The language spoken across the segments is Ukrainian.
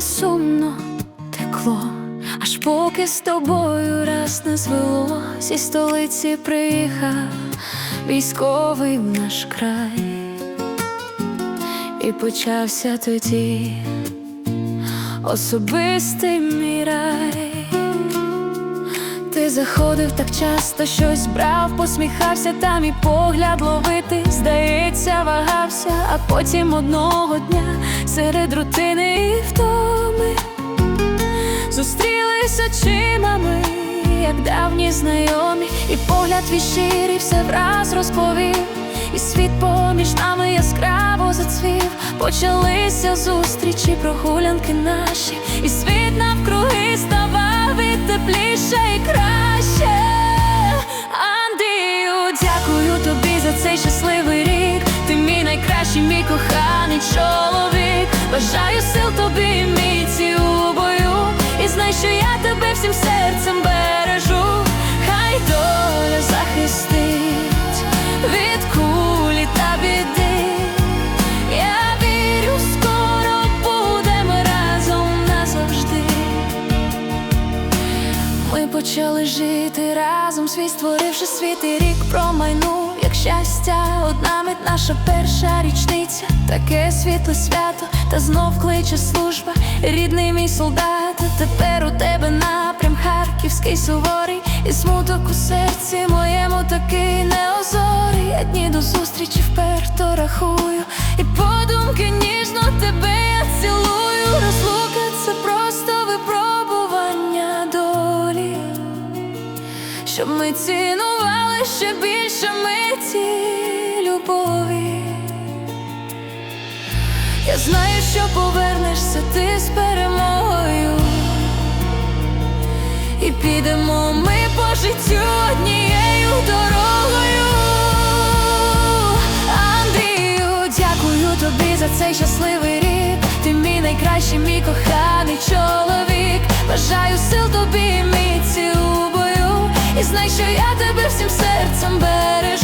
сумно текло, аж поки з тобою раз не звело, зі столиці приїхав військовий в наш край, і почався тоді особистий мій рай. Ти заходив так часто, щось брав, посміхався, там і погляд ловити, здається, вагався, а потім одного дня серед рутини і втоми зустрілись очима ми, як давні знайомі, і погляд твій все враз розповів, і світ поміж нами яскраво зацвів, почалися зустрічі, прогулянки наші, і світ навкруги ставав і тепліше і краще. Андрію, дякую тобі за цей щасливий рік. Ти мій найкращий, мій коханий чоловік. Бажаю сил тобі міці у бою. І знай, що я тебе всім серцем бережу. Хай доля захистить від кулі та біди. Я вірю, скоро будемо разом назавжди. Ми почали жити разом, свій створивши світ і рік промайнув, як щастя, одна мить наша перша річниця, таке світле свято, та знов кличе служба, рідний мій солдат, тепер у тебе напрям харківський суворий, і смуток у серці моєму такий неозорий. Я дні до зустрічі вперто рахую, і подумки ніжно тебе я цілую. Розлука це просто випробування долі, щоб ми цінували ще більше миті любові. Я знаю, що повернешся ти з перемогою, і підемо ми по життю однією дорогою. Андрію, дякую тобі за цей щасливий рік. Ти мій найкращий, мій коханий чоловік. Бажаю сил тобі міці у бою. І знай, що я тебе всім серцем бережу.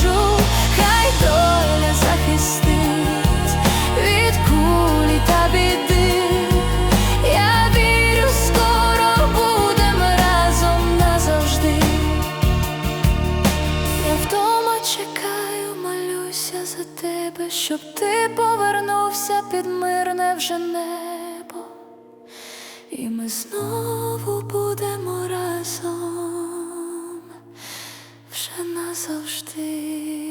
Тебе, щоб ти повернувся під мирне вже небо, і ми знову будемо разом вже назавжди.